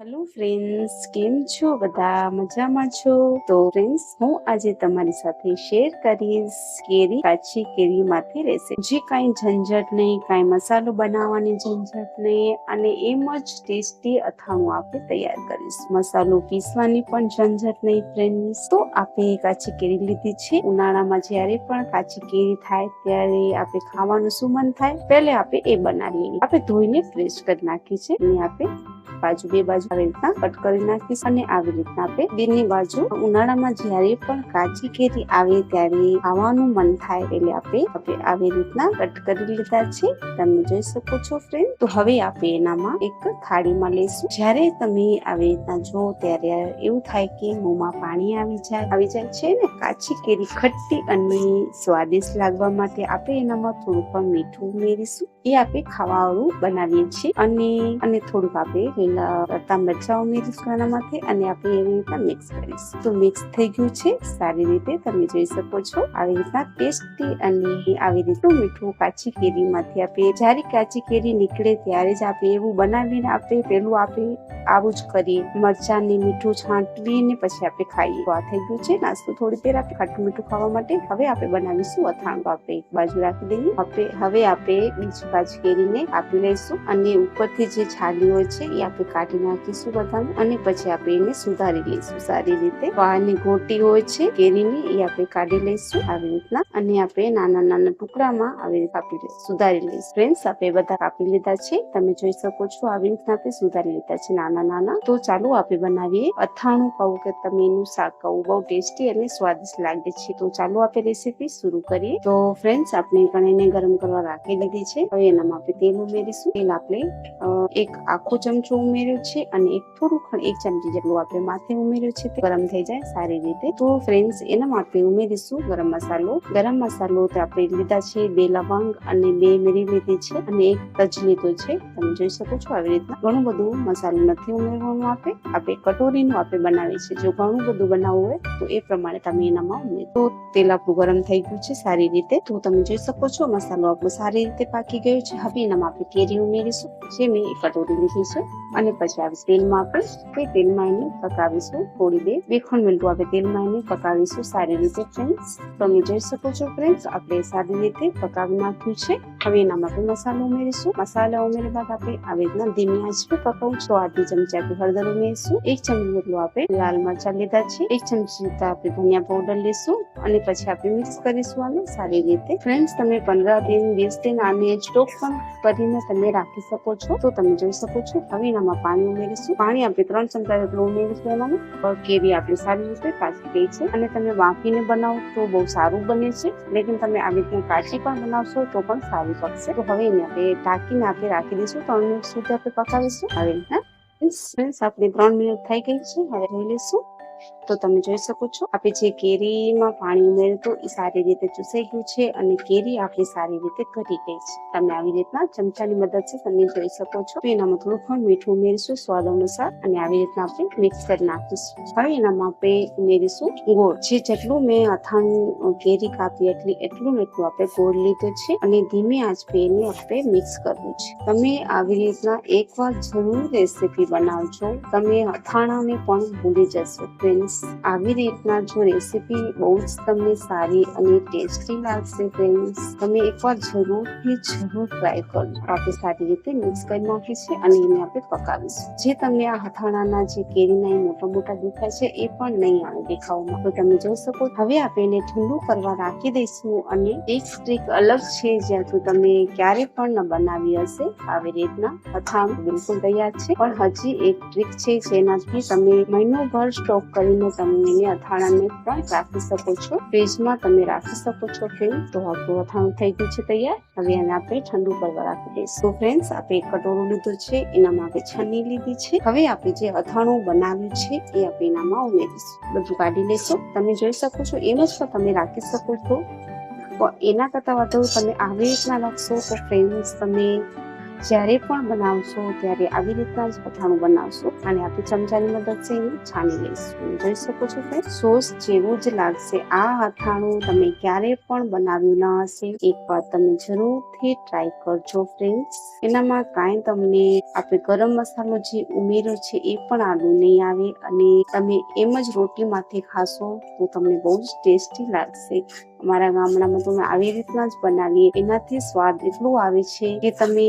Hello friends કેમ છો? બધા મજામાં છો? તો ફ્રેન્ડ્સ હું આજે તમારી સાથે શેર કરીશ કેરી કાચી કેરીમાંથી રહેશે જે કાંઈ ઝંઝટ નહીં, કાંઈ મસાલો બનાવવાની ઝંઝટ નહીં અને એમ જ ટેસ્ટી અથાણું આપણે તૈયાર કરીશ. મસાલો પીસવાની પણ ઝંઝટ નહીં ફ્રેન્ડ્સ તો આપણે કાચી કેરી લીધી છે. ઉનાળામાં જ્યારે પણ કાચી કેરી થાય ત્યારે આપણે ખાવાનું શું મન થાય. પહેલે આપણે એ બનાવી લઈએ આપણે ધોઈને ફ્રેશ કરી નાખી છે. અને આપણે બાજુ બે બાજુ આવી રીતના કટ કરી નાખીશ અને આવી રીતના આપણે બેની બાજુ ઉનાળામાં જ્યારે પણ કાચી કેરી આવે ત્યારે ખાવાનું મન થાય એટલે આપણે આપણે આવી રીતના કટ કરી લીધા છે. તમે જોઈ શકો છો ફ્રેન્ડ તો હવે આપણે એનામાં એક થાળીમાં લઈશું. જ્યારે તમે આવી રીતના જો ત્યારે એવું થાય કે મોંમાં પાણી આવી જાય આવી જાય છે ને? કાચી કેરી ખટ્ટી અને સ્વાદિષ્ટ લાગવા માટે આપણે એનામાં થોડું પણ મીઠું ઉમેરીશું. એ આપણે ખાવાવાળું બનાવીએ છીએ. અને અને થોડુંક આપણે લીલા કરતા મરચાં ઉમેરીશું માટે અને આપણે એવી રીતના મિક્સ કરીશું. તો મિક્સ થઈ ગયું છે. સારી રીતે તમે જોઈ શકો છો. આવી રીતના ટેસ્ટી અને આવી રીતનું મીઠું કાચી કેરીમાંથી આપણે જ્યારે કાચી કેરી નીકળે ત્યારે જ આપણે એવું બનાવીને આપણે પેલું આપણે આવું જ કરીએ. મરચાંને મીઠું છાંટવીને પછી આપણે ખાઈએ. તો આ થઈ ગયું છે. નાસ્તો થોડી દેર આપણે ખાટું મીઠું ખાવા માટે. હવે આપણે બનાવીશું અથાણું આપણે એક બાજુ રાખી દઈએ. આપણે હવે આપણે બીજી કાચી કેરીને આપી લઈશું અને ઉપરથી જે છાલી હોય છે એ આપણે કાઢી નાખીશું બધાને અને પછી આપણે એને સુધારી લઈશું. સારી રીતે તો ગોટી હોય છે, કેરીની, એ આપણે કાઢી લઈશું આવી રીતના અને આપણે નાના નાના ટુકડામાં આવી રીતે કાપી સુધારી લઈશું. ફ્રેન્ડ્સ, આપણે બધા કાપી લીધા છે. તમે જોઈ શકો છો આવી રીતના આપણે સુધારી લીધા છે નાના નાના. તો ચાલો આપણે બનાવીએ અથાણું કહું કે તમે એનું શાક કહું બહુ ટેસ્ટી અને સ્વાદિષ્ટ લાગે છે. તો ચાલો આપણે રેસીપી શરૂ કરીએ. તો ફ્રેન્ડ્સ, આપણે કણીને ગરમ કરવા રાખી લીધી છે. હવે એનામાં આપણે તેલ ઉમેરીશું. તેલ આપણે એક આખો ચમચો ઉમેર્યો છે અને એક થોડું ખણ, એક ચમચી જેટલું આપણે માથે ઉમેર્યું છે તે ગરમ થઈ જાય સારી રીતે. તો ફ્રેન્ડ્સ એનામાં આપણે ઉમેરીશું ગરમ મસાલો. ગરમ મસાલો તે આપણે લીધા છે બે લવંગ અને બે મેરી લીધી છે અને એક તજ લીધો છે. તમે જોઈ શકો છો આવી રીતના ઘણું બધું મસાલો નથી ઉમેરવાનું આપણે. આપણે કટોરીનું આપણે બનાવીએ છીએ. જો ઘણું બધું બનાવવું હોય તો એ પ્રમાણે તમે એનામાં ઉમેરો. તો તેલ આપણું ગરમ થઈ ગયું છે સારી રીતે. તો તમે જોઈ શકો છો મસાલો આપણો સારી રીતે પાકી ગયો છે. હવે એનામાં આપણે કેરી ઉમેરીશું, જે મેં કટોરી લીધી છે. અને પછી આવી તેલમાં આપણે તે તેલમાં એને પકાવીશું, થોડી દેર બે ખંડ મિનિટો આપણે તેલમાં એને પકાવીશું સારી રીતે ફ્રેન્ડ્સ તમે જોઈ શકો છો ફ્રેન્ડ્સ આપણે સારી રીતે પકાવી નાખ્યું છે. હવે એનામાં મસાલો ઉમેરીશું. મસાલા ઉમેર્યા બાદ આપણે આવી રીતના ધીમી આંચ પર પકાવું તો આધી ચમચી આપણે હળદર ઉમેરીશું. એક ચમચી જેટલું આપણે લાલ મરચાં લીધા છે. એક ચમચી જેટલા આપણે ધનિયા પાવડર લેશું અને પછી આપણે મિક્સ કરીશું આને સારી રીતે. ફ્રેન્ડ્સ, તમે પંદર દિન, વીસ દિન આને સ્ટોક પણ કરીને તમે રાખી શકો છો. તો તમે જોઈ શકો છો, હવે એનામાં પાણી ઉમેરીશું. પાણી આપણે ત્રણ ચમચા જેટલું ઉમેરીશું એમાં કેરી આપણી સારી રીતે કાચી ગઈ છે. અને તમે વાફીને બનાવો તો બહુ સારું બને છે. લેકિન તમે આવી રીતે કાચી પણ બનાવશો તો પણ સારી પડશે તો હવે એને આપણે ઢાંકીને આપણે રાખી દઈશું ત્રણ મિનિટ સુધી આપણે પકાવીશું હવે હા ફ્રેન્ડ્સ આપણી ત્રણ મિનિટ થઈ ગઈ છે હવે જોઈ લઈશું તો તમે જોઈ શકો છો આપણે જે કેરીમાં પાણી ઉમેર્યું હતું એ સારી રીતે ચૂસાઈ ગયું છે અને કેરી આપણી સારી રીતે ઘટી ગઈ છે. તમે આવી રીતના ચમચાની મદદથી તમે જોઈ શકો છો. એનામાં થોડું પણ મીઠું ઉમેરીશું, સ્વાદ અનુસાર અને આવી રીતના આપણે મિક્સ કરી નાખીશું. હવે એનામાં આપણે ઉમેરીશું ગોળ. જે જેટલું મેં અથાણું કેરી કાપી એટલી, એટલું મીઠું આપણે ગોળ લીધો છે અને ધીમે આંચ એને આપણે મિક્સ કરવું છે. તમે આવી રીતના એકવાર જરૂર રેસીપી બનાવજો. તમે અથાણાને પણ ભૂલી જશો. ફ્રેન્ડ્સ, આવી રીતના જો રેસીપી બહુ જ તમને સારી અને ટેસ્ટી લાગશે ફ્રેન્ડ્સ, તમે એકવાર જરૂરથી જરૂર ટ્રાય કરજો. આપણે સારી રીતે મિક્સ કરી નાખી અને એને આપણે પકાવીશું. જે તમને આ હથાણાના જે કેરીના એ મોટા મોટા દેખાય છે એ પણ નહીં આવે દેખાવમાં. તો તમે જોઈ શકો, હવે આપણે એને ઠંડુ કરવા રાખી દઈશું અને એક ટ્રીક અલગ છે જ્યાંથી તમે ક્યારે પણ ન બનાવી હશે. આવી રીતના અથાણું બિલકુલ તૈયાર છે. પણ હજી એક ટ્રીક છે જેનાથી તમે મહિનોભર સ્ટોક કરીને તમે એને અથાણાને પણ રાખી શકો છો. ફ્રીજમાં તમે રાખી શકો છો ફ્રેન્ડ તો આપણું અથાણું થઈ ગયું છે તૈયાર. હવે એને આપણે ઠંડુ કરવા રાખી દઈશું. ફ્રેન્ડ્સ આપણે એક કટોરું લીધું છે. એનામાં આપણે છન્ની લીધી છે. હવે આપણે જે અથાણું બનાવ્યું છે, એ આપણે એનામાં ઉમેરીશું. બધું કાઢી લેશું તમે જોઈ શકો છો, એમ જ પણ તમે રાખી શકો છો. એના કરતાં વધુ તમે આવી રીતના રાખશો તો ફ્રેન્ડ્સ તમે જ્યારે પણ બનાવશો ત્યારે આવી રીતના જ અથાણું બનાવશો અને આપણે ચમચાની મદદથી એને છાણી લઈશું. જોઈ શકો છો કે સોસ જેવું જ લાગશે. આ અથાણું તમે ક્યારે પણ બનાવ્યું ન હશે, એકવાર તમે જરૂરથી ટ્રાય કરજો ફ્રેન્ડ્સ એનામાં કાંઈ તમને આપણે ગરમ મસાલો જે ઉમેર્યો છે એ પણ આડું નહીં આવે અને તમે એમ જ રોટી માથે ખાશો તો તમને બહુ જ ટેસ્ટી લાગશે. અમારા ગામડામાં તો આવી રીતના જ બનાવીએ. એનાથી સ્વાદ એટલો આવે છે કે તમે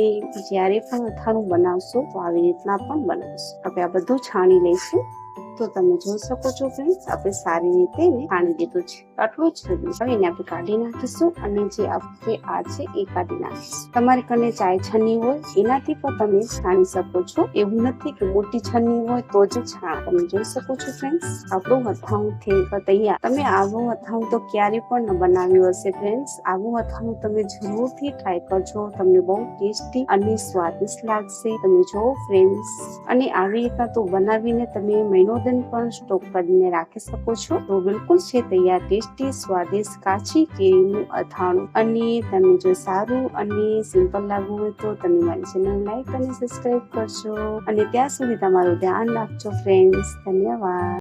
જ્યારે પણ અથાણું બનાવશો તો આવી રીતના પણ બનાવશો. આપણે આ બધું છાણી લઈશું. તો તમે જોઈ શકો છો ફ્રેન્ડ્સ આપણે સારી રીતે એને દીધું છે. આટલું જ રહ્યું હવે એને આપણે કાઢી નાખીશું અને જે આપણે આ છે એ કાઢી નાખીશું. તમારી કને ચાય છની હોય, એનાથી પણ તમે છાણી શકો છો. એવું નથી કે મોટી છની હોય તો જ છાણ. તમે જોઈ શકો છો ફ્રેન્ડ્સ આપણું અથાણું થઈ તૈયાર. તમે આવું અથાણું તો ક્યારે પણ ન બનાવ્યું હશે ફ્રેન્ડ્સ આવું અથાણું તમે જરૂરથી ટ્રાય કરજો. તમને બહુ ટેસ્ટી અને સ્વાદિષ્ટ લાગશે. તમે જો ફ્રેન્ડ્સ અને આવી રીતના તો બનાવીને તમે મહિનો દિન પણ સ્ટોક કરીને રાખી શકો છો. તો બિલકુલ છે તૈયાર, ટેસ્ટી, સ્વાદિષ્ટ કાચી કેરીનું અથાણું. અને તમે જો સારું અને સિમ્પલ લાગવું હોય તો તમે મારી ચેનલ લાઈક અને સબસ્ક્રાઈબ કરજો. અને ત્યાં સુધી તમારું ધ્યાન રાખજો, ફ્રેન્ડ્સ. ધન્યવાદ.